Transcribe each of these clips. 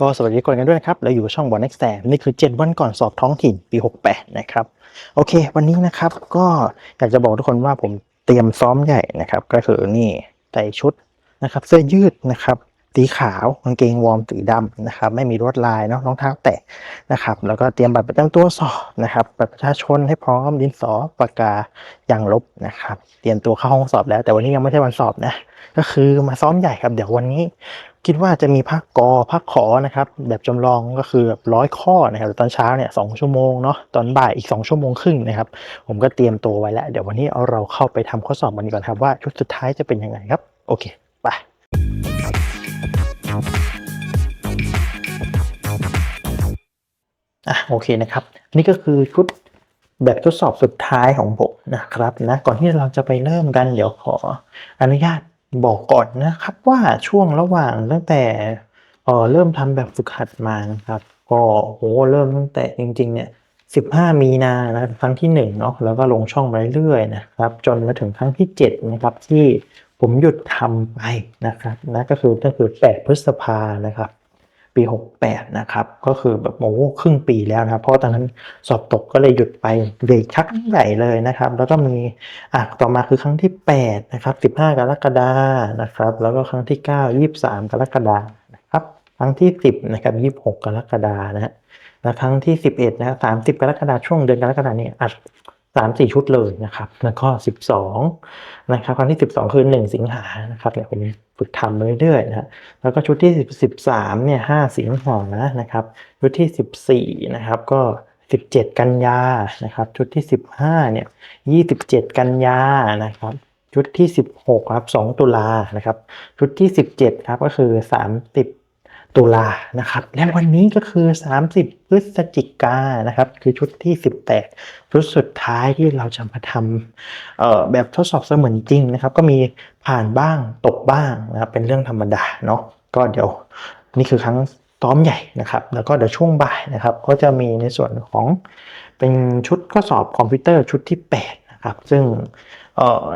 ก็สวัสดีก่อนกันด้วยนะครับ เราอยู่ช่องบอลเน็กแ m นี่คือ 7 วันก่อนสอบท้องถิ่นปี 68 นะครับ โอเค วันนี้นะครับก็อยากจะบอกทุกคนว่าผมเตรียมซ้อมใหญ่นะครับ ก็คือนี่ใส่ชุดนะครับ เสื้อยืดนะครับ สีขาวกางเกงวอร์มสีดำนะครับ ไม่มีลวดลายเนาะรองเท้าแตะนะครับ แล้วก็เตรียมบัตรประจำตัวสอบนะครับบัตรประชาชนให้พร้อมดินสอปากกายางลบนะครับ เตรียมตัวเข้าห้องสอบแล้ว แต่วันนี้ยังไม่ใช่วันสอบนะก็คือมาซ้อมใหญ่ครับ เดี๋ยววันนี้คิดว่าจะมีภาคกอภาคขอนะครับ แบบจำลองก็คือแบบร้อยข้อนะครับตอนเช้าเนี่ยสองชั่วโมงเนาะตอนบ่ายอีก 2 ชั่วโมงครึ่งนะครับ ผมก็เตรียมตัวไว้แล้ว เดี๋ยววันนี้เอาเราเข้าไปทำข้อสอบกันก่อนครับว่าชุดสุดท้ายจะเป็นยังไงครับโอเค อะโอเคนะครับ นี่ก็คือชุดแบบทดสอบสุดท้ายของผมนะครับนะก่อนที่เราจะไปเริ่มกันเดี๋ยวขออนุญาตบอกก่อนนะครับว่าช่วงระหว่างตั้งแต่เออเริ่มทำแบบฝึกหัดมานะครับก็โหเริ่มตั้งแต่จริง ๆ เนี่ย15 มีนานะครั้งที่หนึ่งเนาะแล้วก็ลงช่องไปเรื่อยๆนะครับ จนมาถึงครั้งที่7นะครับที่ ผมหยุดทำไปนะครับนะก็คือก็คือ8พฤษภานะครับ ปี 68 นะครับ ก็คือแบบโอ้ครึ่งปีแล้วนะครับ เพราะตอนนั้นสอบตกก็เลยหยุดไปเลยชักใหญ่เลยนะครับ แล้วก็มีอะต่อมาคือครั้งที่ 8 นะครับ 15 กรกฎานะครับ แล้วก็ครั้งที่ 9 23 กรกฎานะครับ ครั้งที่ 10 นะครับ 26 กรกฎานะฮะและครั้งที่ 11 นะครับ30กรกฎาช่วงเดือนกรกฎาเนี่ยอัด สามสี่ชุดเลยนะครับแล้วก็ 12นะครับครั้งที่ 12 คือ 1 สิงหานะครับเนี่ยผมฝึกทำไปเรื่อยๆนะแล้วก็ชุดที่10 13เนี่ย5สิงหานะครับชุดที่ 14นะครับก็ 17 กันยานะครับชุดที่ 15เนี่ย27 กันยานะครับชุดที่ 16ครับ2ตุลานะครับชุดที่ 17ครับก็คือ 30 ตุลานะครับ และวันนี้ก็คือ 30 พฤศจิกานะครับ คือชุดที่ 18 ชุดสุดท้ายที่เราจะมาทำแบบทดสอบเสมือนจริงนะครับ ก็มีผ่านบ้างตกบ้างนะครับเป็นเรื่องธรรมดาเนาะก็เดี๋ยวนี่คือครั้งซ้อมใหญ่นะครับ แล้วก็เดี๋ยวช่วงบ่ายนะครับ ก็จะมีในส่วนของเป็นชุดข้อสอบคอมพิวเตอร์ชุดที่8นะครับ ซึ่งออ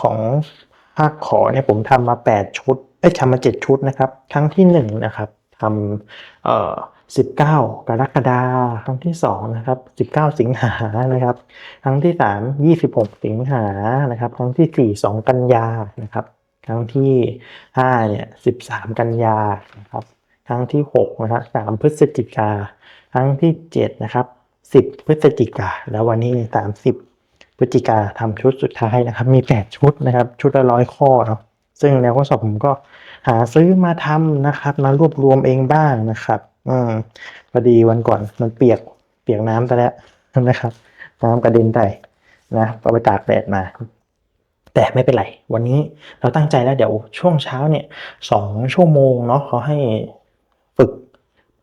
ของภาคขอเนี่ยผมทำมา 8 ชุด เอ้ยทำมา7ชุดนะครับ ครั้งที่1นะครับทำเอ่อ19กรกฎาคมครั้งที่2นะครับ19สิงหานะครับ ครั้งที่3 26สิบหกสิงหานะครับ ครั้งที่4 2กันยานะครับ ครั้งที่5เนี่ย13กันยานะครับ ครั้งที่6นะครับ3พฤศจิกา ครั้งที่7นะครับ10พฤศจิกา แล้ววันนี้30พฤศจิกาทำชุดสุดท้ายนะครับ มี8ชุดนะครับ ชุดละร้อยข้อเนาะ ซึ่งแนวข้อสอบผมก็หาซื้อมาทำนะครับมารวบรวมเองบ้างนะครับอืมพอดีวันก่อนมันเปียกเปียกน้ำไปแล้วนะครับ น้ำกระเด็นไปนะเอาไปตากแดดมาแต่ไม่เป็นไร วันนี้เราตั้งใจแล้วเดี๋ยวช่วงเช้าเนี่ยสองชั่วโมงเนาะเขาให้ฝึก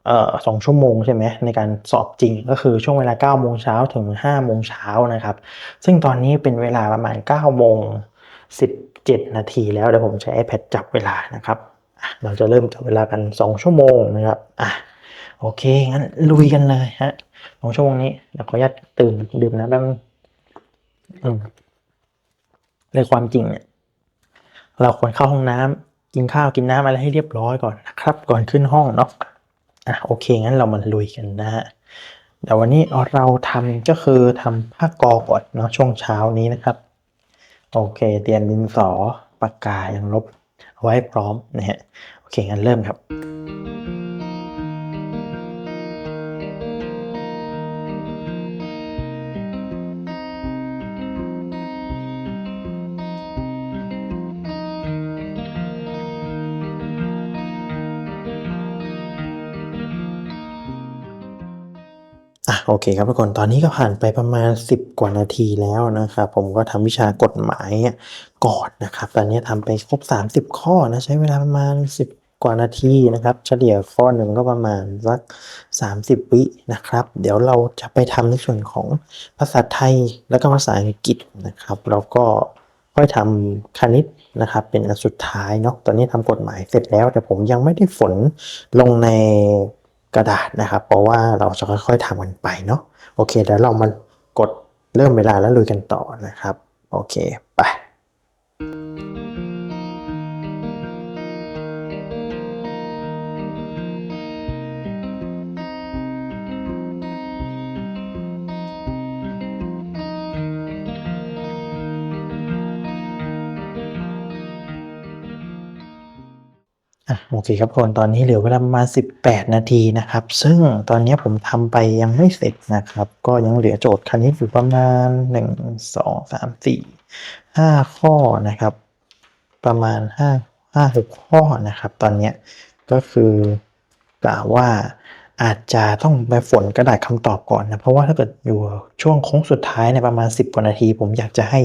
เอ่อสองชั่วโมงใช่ไหมในการสอบจริงก็คือช่วงเวลา9ก้าโมงเช้าถึง5้าโมงเช้านะครับ ซึ่งตอนนี้เป็นเวลาประมาณ9ก้าโมง สิบเจ็ดนาทีแล้วเดี๋ยวผมใช้ iPad จับเวลานะครับ เราจะเริ่มจับเวลากัน 2 ชั่วโมงนะครับอะโอเค งั้นลุยกันเลยฮะสองชั่วโมงนี้เดี๋ยวขออนุญาตตื่นดื่มน้ำแป๊บนึงอืมในความจริงเนี่ยเราควรเข้าห้องน้ำกินข้าวกินน้ำอะไรให้เรียบร้อยก่อนนะครับ ก่อนขึ้นห้องเนาะอะโอเค งั้นเรามาลุยกันนะฮะเดี๋ยววันนี้เราทำก็คือทำภากอก่อนเนาะช่วงเช้านี้นะครับ โอเค เตรียมดินสอปากกาอย่างลบไว้พร้อมนะฮะ โอเค งั้นเริ่มครับ โอเคครับทุกคนตอนนี้ก็ผ่านไปประมาณ 10 กว่านาทีแล้วนะครับผมก็ทำวิชากฎหมายก่อนนะครับ ตอนนี้ทำไปครบ 30 ข้อนะใช้เวลาประมาณ 10กว่านาทีนะครับ เฉลี่ยข้อหนึ่งก็ประมาณสัก 30 วินะครับ เดี๋ยวเราจะไปทำในส่วนของภาษาไทยแล้วก็ภาษาอังกฤษนะครับแล้วก็ค่อยทำคณิตนะครับ เป็นอันสุดท้ายเนาะตอนนี้ทำกฎหมายเสร็จแล้ว แต่ผมยังไม่ได้ฝนลงใน กระดาษนะครับ เพราะว่าเราจะค่อยๆทำกันไปเนาะโอเคเดี๋ยวเรามากดเริ่มเวลาแล้วลุยกันต่อนะครับ โอเค ไป อะโอเคครับคนตอนนี้เหลือเวลาประมาณ 18 นาทีนะครับ ซึ่งตอนนี้ผมทำไปยังไม่เสร็จนะครับ ก็ยังเหลือโจทย์คณิตอยู่ประมาณ 1 2 3 4 5 ข้อนะครับ ประมาณ 5 5 6 ข้อนะครับ ตอนนี้ก็คือกล่าวว่า อาจจะต้องไปฝนกระดาษคำตอบก่อนนะ เพราะว่าถ้าเกิดอยู่ช่วงโค้งสุดท้ายในประมาณ 10กว่านาที ผมอยากจะให้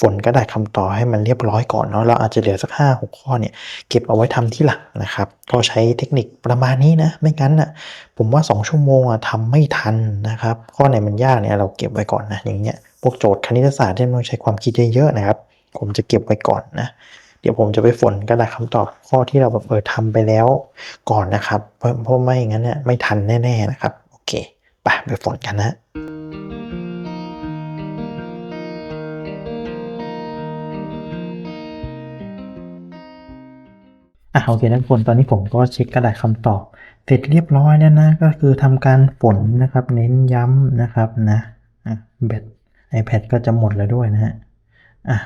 ฝนกระดาษคำตอบให้มันเรียบร้อยก่อนเนาะเราอาจจะเหลือสัก 5 6 ข้อเนี่ยเก็บเอาไว้ทำที่หลังนะครับ ก็ใช้เทคนิคประมาณนี้นะ ไม่งั้นอะผมว่า 2 ชั่วโมงอะทำไม่ทันนะครับ ข้อไหนมันยากเนี่ยเราเก็บไว้ก่อนนะอย่างเงี้ยพวกโจทย์คณิตศาสตร์ที่มันต้องใช้ความคิดเยอะๆนะครับ ผมจะเก็บไว้ก่อนนะ เดี๋ยวผมจะไปฝนกระดาษคำตอบข้อที่เราแบบเออทำไปแล้วก่อนนะครับเพราะเพราะไม่อย่างนั้นเนี่ยไม่ทันแน่ ๆนะครับ โอเคไปไปฝนกันนะอะโอเคทุกคนตอนนี้ผมก็เช็คกระดาษคำตอบเสร็จเรียบร้อยแล้วนะก็คือทำการฝนนะครับ เน้นย้ำนะครับนะอะแบต iPad ก็จะหมดแล้วด้วยนะฮะอะ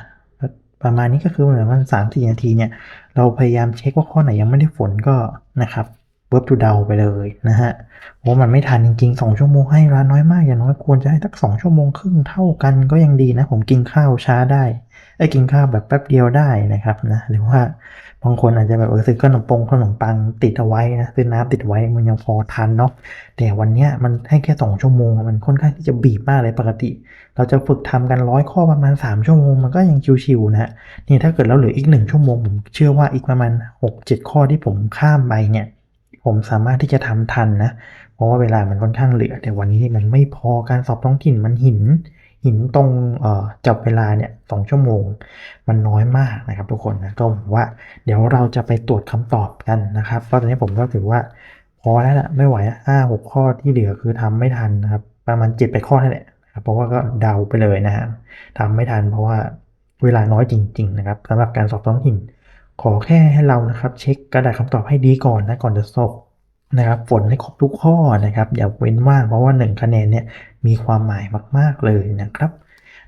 ประมาณนี้ก็คือเหมือนมันสามสี่นาทีเนี่ย เราพยายามเช็คว่าข้อไหนยังไม่ได้ฝนก็นะครับเวิร์บดูเดาไปเลยนะฮะเพรามันไม่ทันจริงๆ 2 ชั่วโมงให้ร้าน้อยมากอย่างน้อยควรจะให้สัก 2 ชั่วโมงครึ่งเท่ากันก็ยังดีนะ ผมกินข้าวช้าได้ ไอ้กินข้าวแบบแป๊บเดียวได้นะครับนะหรือว่าบางคนอาจจะแบบเออซื้อขนมปงขนมปังติดเอาไว้นะซื้อน้ำติดไว้มันยังพอทันเนาะแต่วันเนี้ยมันให้แค่ 2 ชั่วโมง มันค่อนข้างที่จะบีบมากเลยปกติ เราจะฝึกทำกันร้อยข้อประมาณ 3 ชั่วโมงมันก็ยังชิวๆนะนี่ถ้าเกิดเราเหลืออีก 1 ชั่วโมงผมเชื่อว่าอีกประมาณ 6-7 ข้อที่ผมข้ามไปเนี่ยผมสามารถที่จะทำทันนะ เพราะว่าเวลามันค่อนข้างเหลือ แต่วันนี้มันไม่พอการสอบท้องถิ่นมันหิน หินตรงเจับเวลาเนี่ยสองชั่วโมง มันน้อยมากนะครับทุกคนนะก็หวังว่าเดี๋ยวเราจะไปตรวจคำตอบกันนะครับเพราะตอนนี้ผมก็ถือว่าพอแล้วละไม่ไหวห้าหกข้อที่เหลือคือทำไม่ทันนะครับ ประมาณเจ็ดไปข้อนั่นแหละครับเพราะว่าก็เดาไปเลยนะฮะทำไม่ทันเพราะว่าเวลาน้อยจริง ๆ นะครับสำหรับการสอบท้องถิ่น ขอแค่ให้เรานะครับ เช็คกระดาษคำตอบให้ดีก่อนนะก่อนจะสอบ นะครับฝนให้ครบทุกข้อนะครับ อย่าเว้นว่างเพราะว่า 1 คะแนนเนี่ยมีความหมายมาก ๆ เลยนะครับ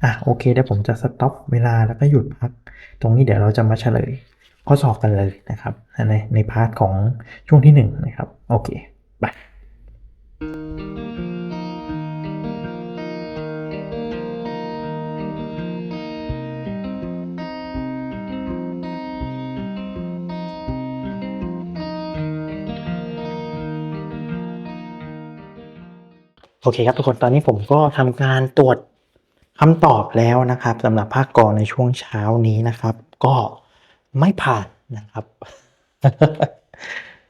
อะโอเคเดี๋ยวผมจะสต็อปเวลาแล้วก็หยุดพัก ตรงนี้เดี๋ยวเราจะมาเฉลยข้อสอบกันเลยนะครับ ในในพาร์ทของช่วงที่1นะครับโอเคไป โอเคครับทุกคนตอนนี้ผมก็ทำการตรวจคำตอบแล้วนะครับสำหรับภาคกรในช่วงเช้านี้นะครับ ก็ไม่ผ่านนะครับ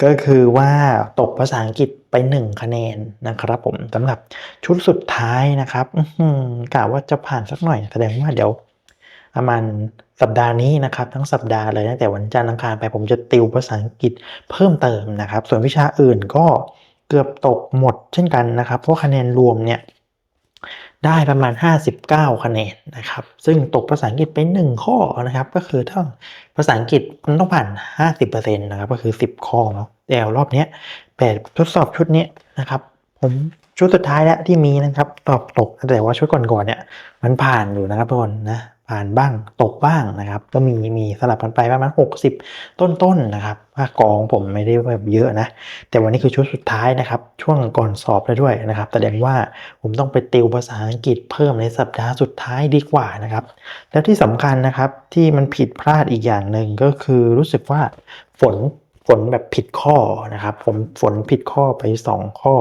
ก็คือว่าตกภาษาอังกฤษไป1คะแนนนะครับผมสำหรับชุดสุดท้ายนะครับอื้อหือกะว่าจะผ่านสักหน่อย แสดงว่าเดี๋ยวประมาณสัปดาห์นี้นะครับ ทั้งสัปดาห์เลยตั้งแต่วันจันทร์อังคารไปผมจะติวภาษาอังกฤษเพิ่มเติมนะครับ ส่วนวิชาอื่นก็ เกือบตกหมดเช่นกันนะครับ เพราะคะแนนรวมเนี่ยได้ประมาณ 59 คะแนนนะครับ ซึ่งตกภาษาอังกฤษไป1ข้อนะครับ ก็คือถ้าภาษาอังกฤษมันต้องผ่าน 50%นะครับ ก็คือ 10 ข้อเนาะแต่รอบเนี้ยแบบทดสอบชุดเนี้ยนะครับ ผมชุดสุดท้ายแล้วที่มีนะครับ ตอบตกแต่ว่าชุดก่อนๆเนี่ยมันผ่านอยู่นะครับทุกคนนะ ผ่านบ้างตกบ้างนะครับ ก็มีมีสลับกันไปประมาณ60 ต้นๆนนะครับภาคกองผมไม่ได้แบบเยอะนะ แต่วันนี้คือชุดสุดท้ายนะครับ ช่วงก่อนสอบแล้วด้วยนะครับแสดงว่าผมต้องไปติวภาษาอังกฤษเพิ่มในสัปดาห์สุดท้ายดีกว่านะครับ แล้วที่สำคัญนะครับที่มันผิดพลาดอีกอย่างหนึ่งก็คือรู้สึกว่าฝนฝนแบบผิดข้อนะครับผมฝนผิดข้อไป 2 ข้อ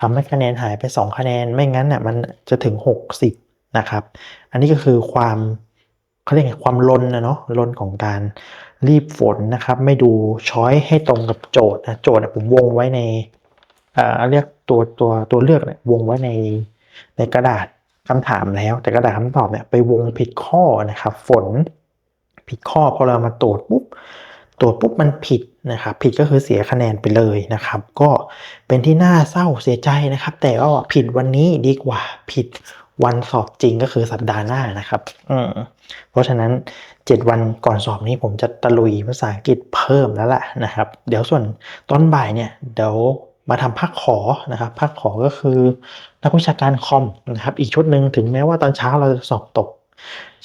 ทำให้คะแนนหายไป 2 คะแนนไม่งั้นน่ะมันจะถึง 60นะครับ อันนี้ก็คือความ เขาเรียกไงความลนนะเนาะลนของการรีบฝนนะครับ ไม่ดูช้อยให้ตรงกับโจทย์นะโจทย์ผมวงไว้ในเอ่อเรียกตัวตัวตัวเลือกเนี่ยวงไว้ในในกระดาษคำถามแล้ว แต่กระดาษคำตอบเนี่ยไปวงผิดข้อนะครับ ฝนผิดข้อพอเรามาตรวจปุ๊บตรวจปุ๊บมันผิดนะครับ ผิดก็คือเสียคะแนนไปเลยนะครับ ก็เป็นที่น่าเศร้าเสียใจนะครับ แต่ก็ผิดวันนี้ดีกว่าผิด วันสอบจริงก็คือสัปดาห์หน้านะครับอืมเพราะฉะนั้น 7 วันก่อนสอบนี้ผมจะตะลุยภาษาอังกฤษเพิ่มแล้วล่ะนะครับ เดี๋ยวส่วนตอนบ่ายเนี่ยเดี๋ยวมาทำภาคขอนะครับภาคขอก็คือนักวิชาการคอมนะครับ อีกชุดหนึ่งถึงแม้ว่าตอนเช้าเราจะสอบตก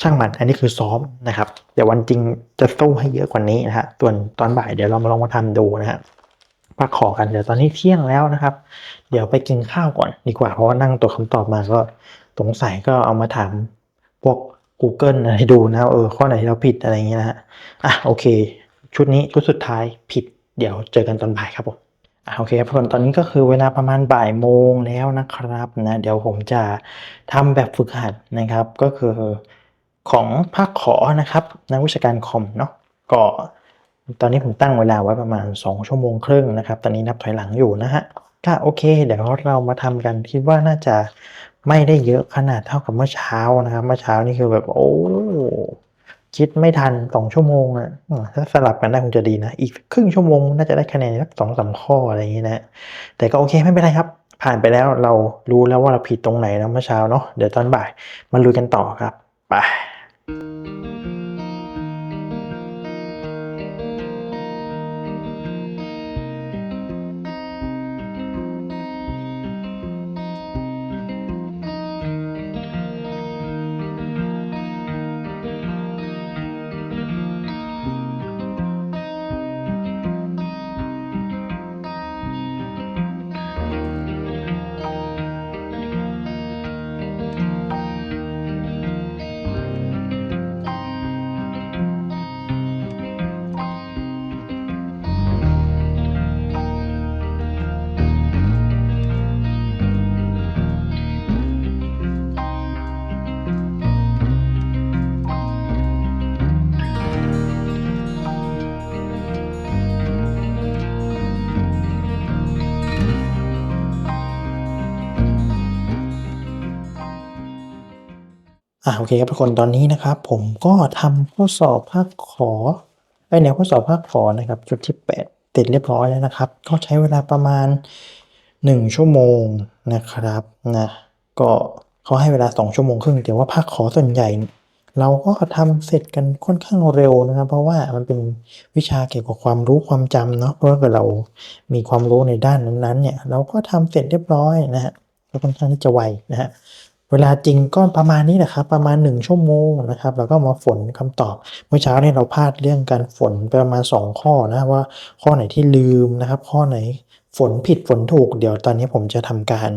ช่างมัน อันนี้คือซ้อมนะครับ เดี๋ยววันจริงจะสู้ให้เยอะกว่านี้นะฮะส่วนตอนบ่ายเดี๋ยวเรามาลองมาทำดูนะฮะพักขอกันเดี๋ยวตอนนี้เที่ยงแล้วนะครับ เดี๋ยวไปกินข้าวก่อนดีกว่าเพราะว่านั่งตัวคำตอบมาก็ สงสัยก็เอามาถามพวก Google อะไรดูนะเออข้อไหนที่เราผิดอะไรอย่างเงี้ยนะฮะอะโอเค ชุดนี้ชุดสุดท้ายผิด เดี๋ยวเจอกันตอนบ่ายครับผมอะโอเคครับทุกคนตอนนี้ก็คือเวลาประมาณบ่ายโมงแล้วนะครับนะเดี๋ยวผมจะทำแบบฝึกหัดนะครับ ก็คือของภาคขอนะครับนักวิชาการคอมเนาะก็ตอนนี้ผมตั้งเวลาไว้ประมาณ 2 ชั่วโมงครึ่งนะครับ ตอนนี้นับถอยหลังอยู่นะฮะก็โอเค เดี๋ยวเรามาทำกันคิดว่าน่าจะ ไม่ได้เยอะขนาดเท่ากับเมื่อเช้านะครับเมื่อเช้านี่คือแบบโอ้คิดไม่ทันสองชั่วโมงอะถ้าสลับกันได้คงจะดีนะ อีกครึ่งชั่วโมงน่าจะได้คะแนนสักสองสามข้ออะไรอย่างนี้นะ แต่ก็โอเคไม่เป็นไรครับ ผ่านไปแล้วเรารู้แล้วว่าเราผิดตรงไหนนะเมื่อเช้าเนาะเดี๋ยวตอนบ่ายมาลุยกันต่อครับไป อ่าโอเคครับทุกคนตอนนี้นะครับ ผมก็ทำข้อสอบภาคขอไอแนวข้อสอบภาคขอนะครับ จุดที่8เสร็จเรียบร้อยแล้วนะครับ ก็ใช้เวลาประมาณ 1 ชั่วโมงนะครับนะก็เขาให้เวลา 2 ชั่วโมงครึ่งแต่ว่าภาคขอส่วนใหญ่ เราก็ทำเสร็จกันค่อนข้างเร็วนะครับ เพราะว่ามันเป็นวิชาเกี่ยวกับความรู้ความจำเนาะเพราะว่าเกิดเรามีความรู้ในด้านนั้นๆเนี่ยเราก็ทำเสร็จเรียบร้อยนะฮะก็ค่อนข้างที่จะไวนะฮะ เวลาจริงก็ประมาณนี้แหละครับ ประมาณ 1 ชั่วโมงนะครับ แล้วก็มาฝนคำตอบ เมื่อเช้าเนี่ยเราพลาดเรื่องการฝนไปประมาณ 2 ข้อนะว่าข้อไหนที่ลืมนะครับ ข้อไหนฝนผิดฝนถูก เดี๋ยวตอนนี้ผมจะทำการ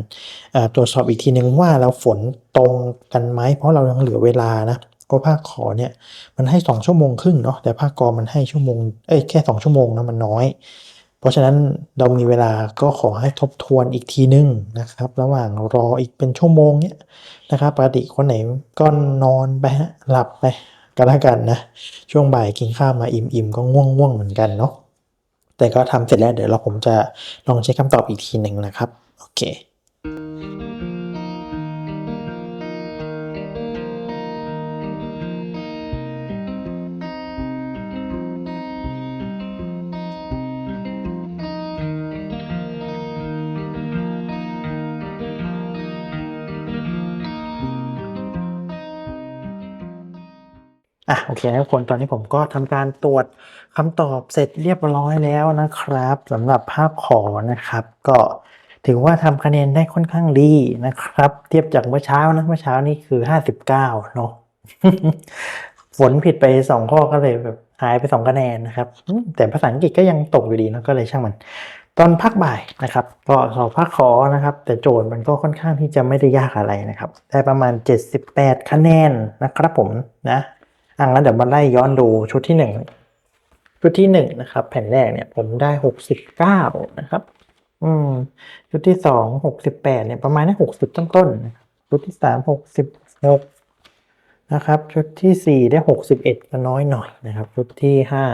ตรวจสอบอีกทีนึงว่าเราฝนตรงกันไหมเพราะเรายังเหลือเวลานะก็ภาคขอเนี่ยมันให้ 2 ชั่วโมงครึ่งเนาะแต่ภาคกอมันให้ชั่วโมงเอ้ยแค่ 2 ชั่วโมงนะมันน้อย เพราะฉะนั้นเรามีเวลาก็ขอให้ทบทวนอีกทีนึงนะครับ ระหว่างรออีกเป็นชั่วโมงเนี้ยนะครับปกติคนไหนก็นอนไปฮะหลับไปก็แล้วกันนะ ช่วงบ่ายกินข้าวมาอิ่มๆก็ง่วงๆเหมือนกันเนาะแต่ก็ทำเสร็จแล้วเดี๋ยวเราผมจะลองเช็คคำตอบอีกทีหนึ่งนะครับ โอเค อะโอเคนะทุกคนตอนนี้ผมก็ทำการตรวจคำตอบเสร็จเรียบร้อยแล้วนะครับสำหรับภาคขอนะครับ ก็ถือว่าทำคะแนนได้ค่อนข้างดีนะครับ เทียบจากเมื่อเช้านะเมื่อเช้านี่คือ 59เนาะ ฝนผิดไปสองข้อก็เลยแบบหายไปสองคะแนนนะครับ แต่ภาษาอังกฤษก็ยังตกอยู่ดีนะก็เลยช่างมัน ตอนพักบ่ายนะครับ ก็สอบภาคขอนะครับ แต่โจทย์มันก็ค่อนข้างที่จะไม่ได้ยากอะไรนะครับ ได้ประมาณ 78 คะแนนนะครับผมนะ อะงั้นเดี๋ยวมาไล่ย้อนดูชุดที่หนึ่งชุดที่หนึ่งนะครับ แผ่นแรกเนี่ยผมได้69นะครับ อืม ชุดที่สอง68เนี่ยประมาณนี้60ต้นๆนะครับชุดที่สาม66นะครับ ชุดที่สี่ได้61ก็น้อยหน่อยนะครับ ชุดที่ห้า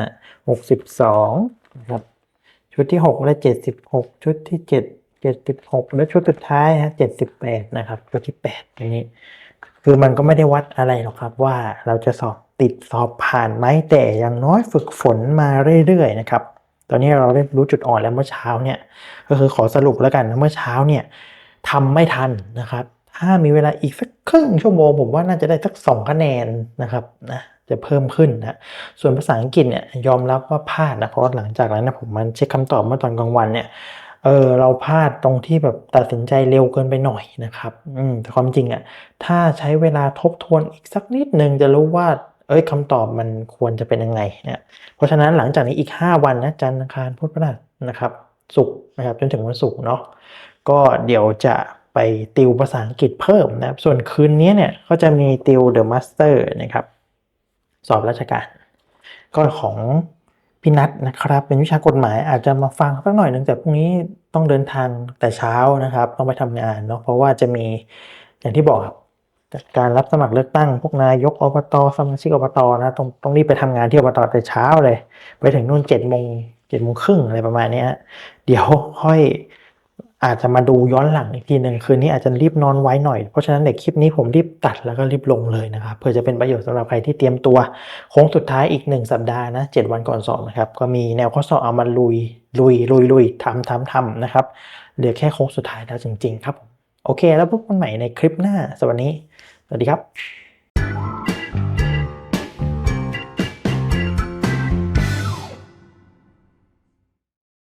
62นะครับ ชุดที่หกได้เจ็ดสิบหกชุดที่เจ็ดเจ็ดสิบหกและชุดสุดท้ายฮะเจ็ดสิบแปดนะครับ ชุดที่แปดอันนี้ คือมันก็ไม่ได้วัดอะไรหรอกครับว่าเราจะสอบ ติดสอบผ่านไหมแต่อย่างน้อยฝึกฝนมาเรื่อยๆนะครับ ตอนนี้เราได้รู้จุดอ่อนแล้วเมื่อเช้าเนี่ยก็คือขอสรุปแล้วกันนะเมื่อเช้าเนี่ยทำไม่ทันนะครับ ถ้ามีเวลาอีกสักครึ่งชั่วโมงผมว่าน่าจะได้สักสองคะแนนนะครับนะจะเพิ่มขึ้นนะ ส่วนภาษาอังกฤษเนี่ยยอมรับว่าพลาดนะเพราะหลังจากนั้นนะผมมันเช็คคำตอบเมื่อตอนกลางวันเนี่ยเออเราพลาดตรงที่แบบตัดสินใจเร็วเกินไปหน่อยนะครับ อืมแต่ความจริงอะถ้าใช้เวลาทบทวนอีกสักนิดหนึ่งจะรู้ว่า เอ้ยคำตอบมันควรจะเป็นยังไงเนี่ยเพราะฉะนั้นหลังจากนี้อีก 5 วันนะจันทร์อังคารพุธพฤหัสนะครับศุกร์นะครับจนถึงวันศุกร์เนาะก็เดี๋ยวจะไปติวภาษาอังกฤษเพิ่มนะครับ ส่วนคืนนี้เนี่ยก็จะมีติว The Master นะครับ สอบราชการ ก็ของพี่นัทนะครับ เป็นวิชากฎหมายอาจจะมาฟังสักหน่อยหนึ่งแต่พรุ่งนี้ต้องเดินทางแต่เช้านะครับ ต้องไปทำงานเนาะเพราะว่าจะมีอย่างที่บอกครับ การรับสมัครเลือกตั้ง พวกนายกอบตสมาชิกอบตนะต้องต้องรีบไปทำงานที่อบตแต่เช้าเลย ไปถึงนู่นเจ็ดโมงเจ็ดโมงครึ่งอะไรประมาณเนี้ยเดี๋ยวค่อยอาจจะมาดูย้อนหลังอีกทีหนึ่งคืนนี้อาจจะรีบนอนไว้หน่อย เพราะฉะนั้นในคลิปนี้ผมรีบตัดแล้วก็รีบลงเลยนะครับเพื่อจะเป็นประโยชน์สำหรับใครที่เตรียมตัวโค้งสุดท้ายอีก 1 สัปดาห์นะ7วันก่อนสอบนะครับก็มีแนวข้อสอบเอามาลุยลุยลุยลุยทำทำทำนะครับเหลือแค่โค้งสุดท้ายแล้วจริง ๆ ครับ โอเค แล้วพบกันใหม่ในคลิปหน้าสวัสดี สวัสดีครับ